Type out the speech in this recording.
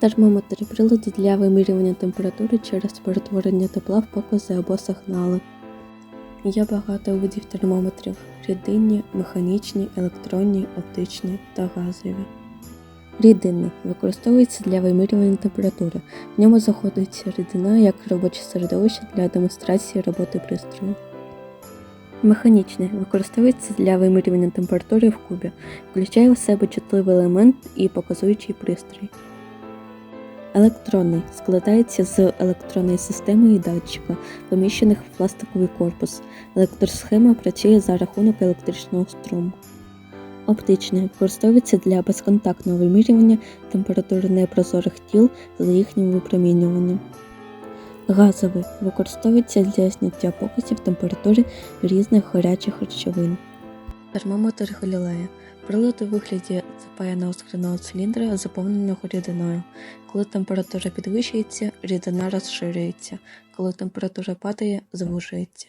Термометри прилади для вимірювання температури через перетворення тепла в покази або сигнали. Є багато видів термометрів: рідинні, механічні, електронні, оптичні та газові. Рідинний використовується для вимірювання температури. В ньому знаходиться рідина як робоче середовище для демонстрації роботи пристрою. Механічний використовується для вимірювання температури в кубі, включає в себе чутливий елемент і показуючий пристрій. Електронний складається з електронної системи і датчика, поміщених в пластиковий корпус. Електросхема працює за рахунок електричного струму. Оптичний використовується для безконтактного вимірювання температури непрозорих тіл за їхнім випромінюванням. Газовий використовується для зняття показів температури різних гарячих речовин. Термометр Галілея прилад у вигляді запаяного скляного циліндра, заповненого рідиною. Коли температура підвищується, рідина розширюється. Коли температура падає, звужується.